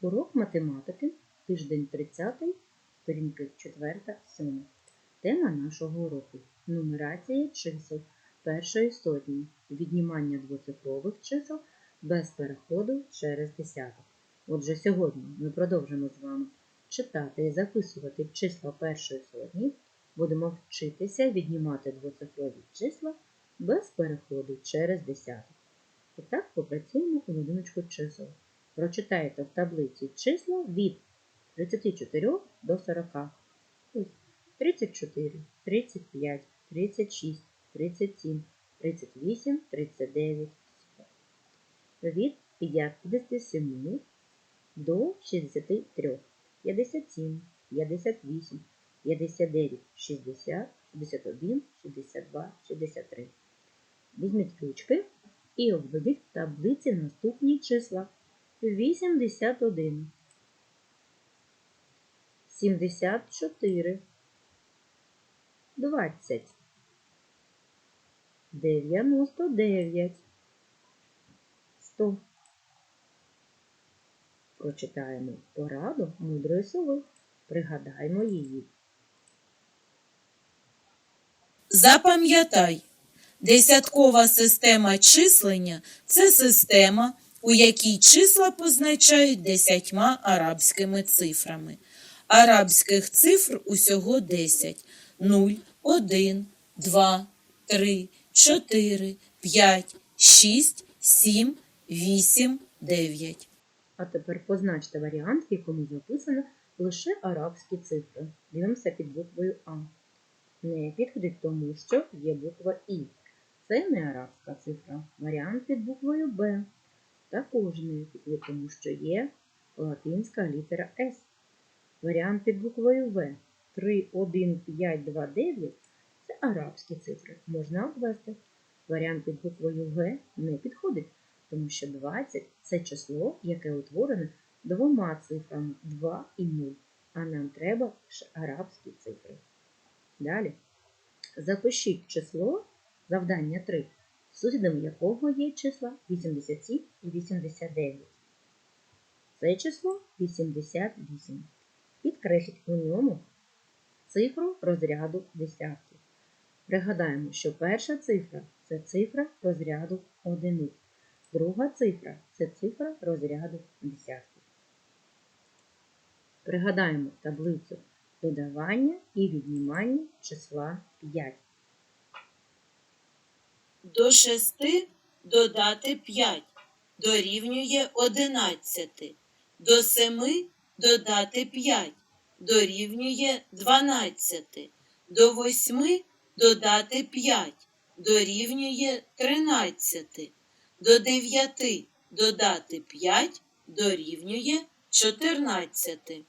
Урок математики, тиждень 30, сторінки 4-7. Тема нашого уроку нумерація чисел першої сотні, віднімання двоцифрових чисел без переходу через десяток. Отже, сьогодні ми продовжимо з вами читати і записувати числа першої сотні. Будемо вчитися віднімати двоцифрові числа без переходу через десяток. І так попрацюємо у будиночку чисел. Прочитайте в таблиці числа від 34 до 40. Ось 34, 35, 36, 37, 38, 39, 40. Від 57 до 63, 57, 58, 59, 60, 61, 62, 63. Візьміть ручки і обведіть в таблиці наступні числа. 81, 74, 20, 99, 100. Прочитаємо пораду мудрої сови. Пригадаємо її. Запам'ятай, десяткова система числення це система, у якій числа позначають десятьма арабськими цифрами. Арабських цифр усього 10. 0, 1, 2, 3, 4, 5, 6, 7, 8, 9. А тепер позначте варіант, в якому записано лише арабські цифри. Дивимося під буквою А. Не підходить тому, що є буква І. Це не арабська цифра. Варіант під буквою Б. Також не підходить тому, що є латинська літера С. Варіант під буквою В. 3, 1, 5, 2, 9 це арабські цифри. Можна обвести. Варіант під буквою Г не підходить, тому що 20 це число, яке утворене двома цифрами 2 і 0. А нам треба арабські цифри. Далі. Запишіть число завдання 3, сусідом якого є числа 87 і 89. Це число 88. Підкресліть у ньому цифру розряду десятків. Пригадаємо, що перша цифра це цифра розряду одиниць. Друга цифра це цифра розряду десятків. Пригадаємо таблицю додавання і віднімання числа 5. До 6 додати 5 дорівнює 11. До 7 додати 5 дорівнює 12. До 8 додати 5 дорівнює 13. До 9 додати 5 дорівнює 14.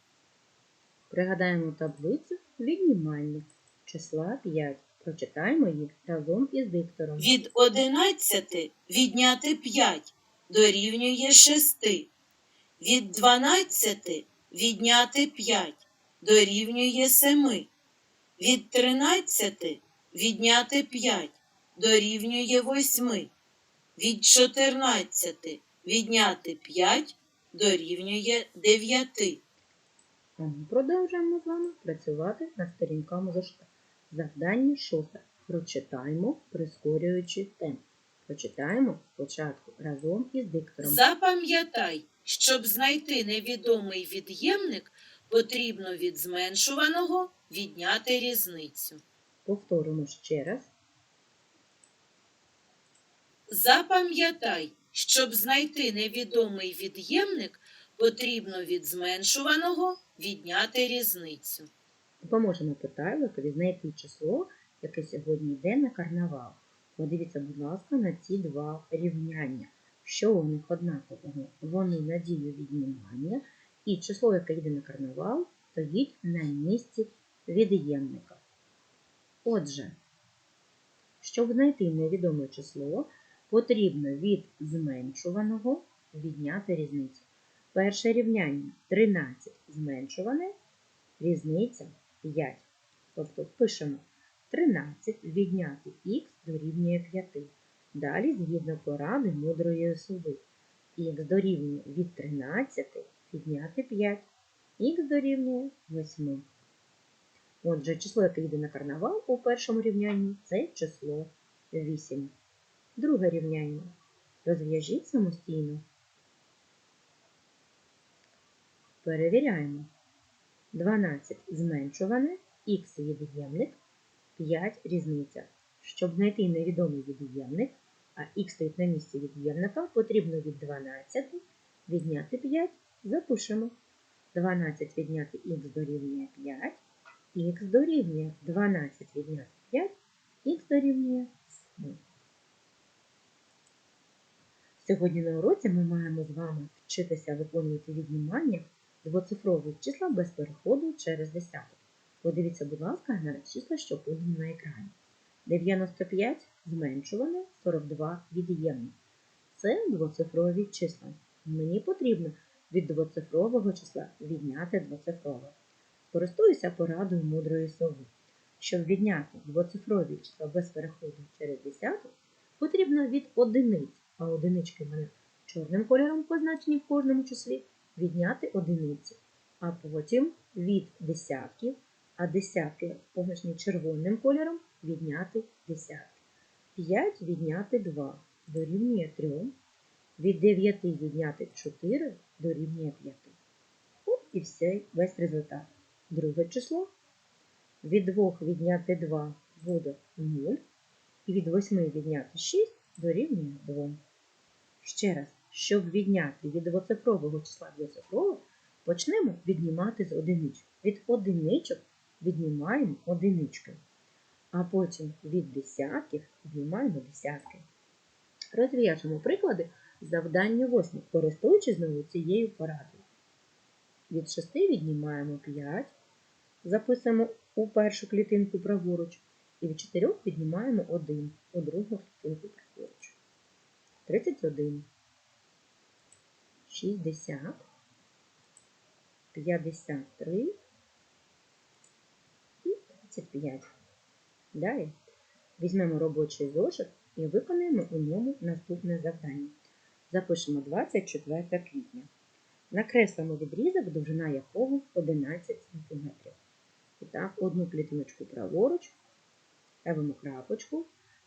Пригадаємо таблицю віднімання числа 5. Прочитаємо їх разом із диктором. Від 11 відняти 5 дорівнює 6. Від 12 відняти 5 дорівнює 7. Від 13 відняти 5 дорівнює 8. Від 14 відняти 5 дорівнює 9. Ми продовжуємо з вами працювати над сторінками зошита. Завдання шосте. Прочитаємо, прискорюючи темп. Прочитаємо спочатку разом із диктором. Запам'ятай, щоб знайти невідомий від'ємник, потрібно від зменшуваного відняти різницю. Повторимо ще раз. Запам'ятай, щоб знайти невідомий від'ємник, потрібно від зменшуваного відняти різницю. Допоможемо Питайликові знайти число, яке сьогодні йде на карнавал. Подивіться, будь ласка, на ці два рівняння. Що у них однакового? Вони на дію віднімання, і число, яке йде на карнавал, стоїть на місці від'ємника. Отже, щоб знайти невідоме число, потрібно від зменшуваного відняти різницю. Перше рівняння 13 зменшуване, різниця 5. Тобто пишемо 13 відняти х дорівнює 5. Далі, згідно поради мудрої особи, х дорівнює від 13 відняти 5. Х дорівнює 8. Отже, число, яке йде на карнавал у першому рівнянні, це число 8. Друге рівняння. Розв'яжіть самостійно. Перевіряємо. 12 зменшуване, х від'ємник, 5 різниця. Щоб знайти невідомий від'ємник, а х стоїть на місці від'ємника, потрібно від 12 відняти 5. Запишемо. 12 відняти х дорівнює 5, х дорівнює 12 відняти 5, х дорівнює 7. Сьогодні на уроці ми маємо з вами вчитися виконувати віднімання двоцифрових числа без переходу через десяток. Подивіться, будь ласка, на числа, що подані на екрані. 95 зменшуване, 42 від'ємне. Це двоцифрові числа. Мені потрібно від двоцифрового числа відняти двоцифрове. Користуюся порадою мудрої сови. Щоб відняти двоцифрові числа без переходу через десяток, потрібно від одиниць, а одинички в мене чорним кольором позначені в кожному числі, відняти одиниці, а потім від десятків, а десятки позначені червоним кольором, відняти десятки. 5 відняти 2 дорівнює 3. Від 9 відняти 4 дорівнює 5. От і все, весь результат. Друге число. Від 2 відняти 2 буде 0. І від 8 відняти 6 дорівнює 2. Ще раз, щоб відняти від двоцифрового числа двоцифрове, почнемо віднімати з одиничок. Від одиничок віднімаємо одинички. А потім від десятків віднімаємо десятки. Розв'яжемо приклади завдання 8, користуючись знову цією порадою. Від 6 віднімаємо 5, записуємо у першу клітинку праворуч, і від 4 віднімаємо 1 у другу клітинку праворуч. 31, 60, 53 і 35. Далі візьмемо робочий зошит і виконаємо у ньому наступне завдання. Запишемо 24 квітня. Накреслимо відрізок, довжина якого 11 см. І так, одну клітиночку праворуч, ставимо крапочку,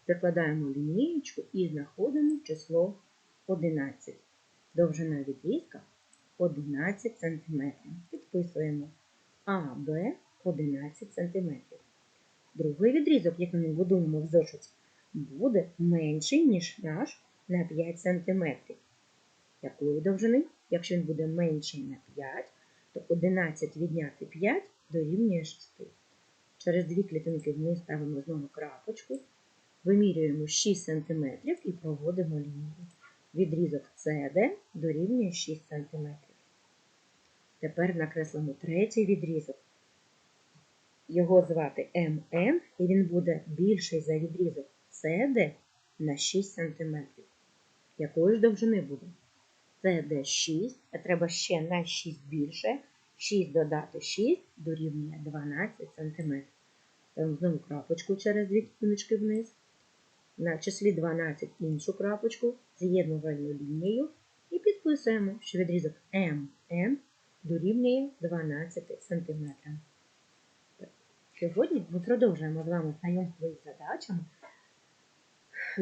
закладаємо лінієчку і знаходимо число 11. Довжина відрізка 11 см. Підписуємо АБ 11 см. Другий відрізок, який ми будуємо в зошиті, буде менший, ніж наш на 5 см. Якої довжини? Якщо він буде менший на 5, то 11 відняти 5 дорівнює 6. Через дві клітинки вниз ставимо знову крапочку, вимірюємо 6 см і проводимо лінію. Відрізок CD дорівнює 6 см. Тепер накреслимо третій відрізок. Його звати МН, і він буде більший за відрізок CD на 6 см. Якої ж довжини буде? CD 6, а треба ще на 6 більше. 6 додати 6 дорівнює 12 см. Ставимо знову крапочку через дві клітиночки вниз. На числі 12 іншу крапочку, з'єднувальну лінію і підписуємо, що відрізок МН дорівнює 12 см. Сьогодні ми продовжуємо з вами знайомство із задачами,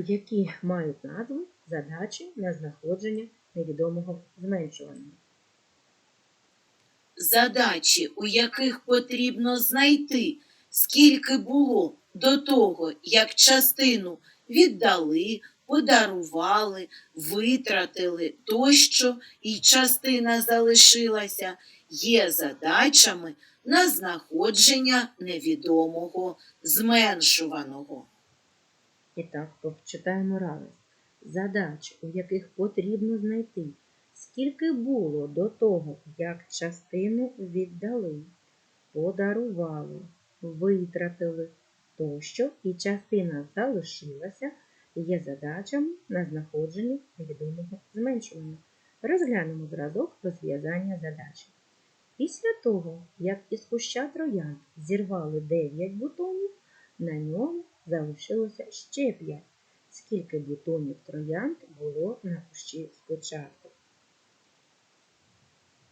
які мають назву задачі на знаходження невідомого зменшування. Задачі, у яких потрібно знайти, скільки було до того, як частину віддали, подарували, витратили тощо, і частина залишилася, є задачами на знаходження невідомого зменшуваного. І так, почитаємо раз. Задач, у яких потрібно знайти, скільки було до того, як частину віддали, подарували, витратили тощо, і частина залишилася, є задачами на знаходження невідомого зменшування. Розглянемо зразок розв'язання задачі. Після того, як із куща троянд зірвали 9 бутонів, на ньому залишилося ще 5. Скільки бутонів троянд було на кущі спочатку?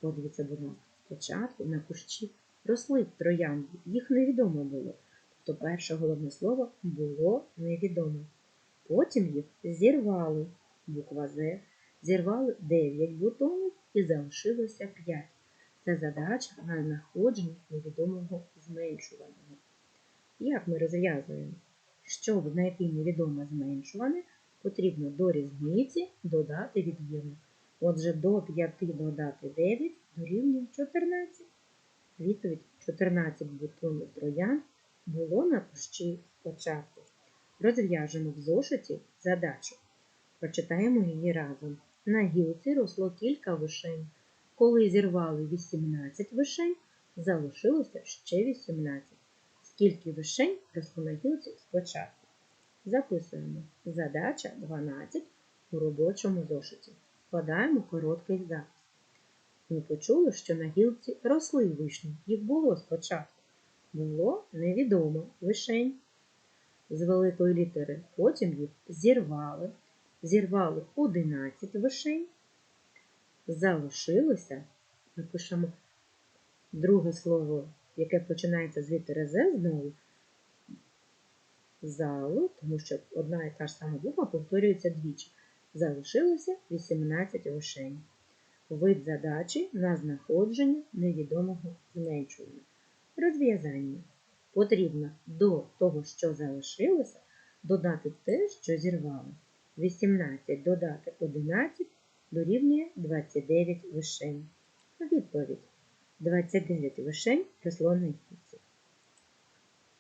Подивіться, будь ласка, спочатку на кущі росли троянди, їх невідомо було. Тобто перше головне слово було невідомо. Потім їх зірвали, буква З, зірвали 9 бутонів і залишилося 5. Це задача на знаходження невідомого зменшуваного. Як ми розв'язуємо? Щоб знайти невідоме зменшуване, потрібно до різниці додати від'ємник. Отже, до 5 додати 9 дорівнює 14. Відповідь 14 бутонів троян було на кущі спочатку. Розв'яжемо в зошиті задачу. Прочитаємо її разом. На гілці росло кілька вишень. Коли зірвали 18 вишень, залишилося ще 18. Скільки вишень росло на гілці спочатку? Записуємо. Задача 12 у робочому зошиті. Складаємо короткий запис. Ми почули, що на гілці росли вишні. Їх було спочатку. Було невідомо вишень. З великої літери потім їх зірвали. Зірвали 11 вишень. Залишилося, ми пишемо друге слово, яке починається з літери З знову. Залу, тому що одна і та ж сама буква повторюється двічі. Залишилося 18 вишень. Вид задачі на знаходження невідомого зменшування. Розв'язання. Потрібно до того, що залишилося, додати те, що зірвали. 18 додати 11 дорівнює 29 вишень. Відповідь. 29 вишень росло на гілці.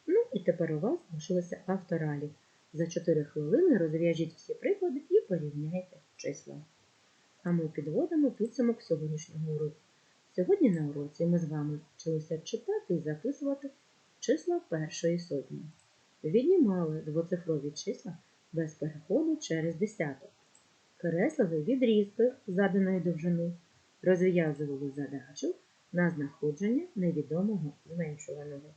Ну і тепер у вас залишилося авторалі. За 4 хвилини розв'яжіть всі приклади і порівняйте числа. А ми підводимо підсумок сьогоднішнього уроку. Сьогодні на уроці ми з вами вчилися читати і записувати числа першої сотні. Віднімали двоцифрові числа без переходу через десяток. Креслили відрізки заданої довжини, розв'язували задачу на знаходження невідомого зменшуваного.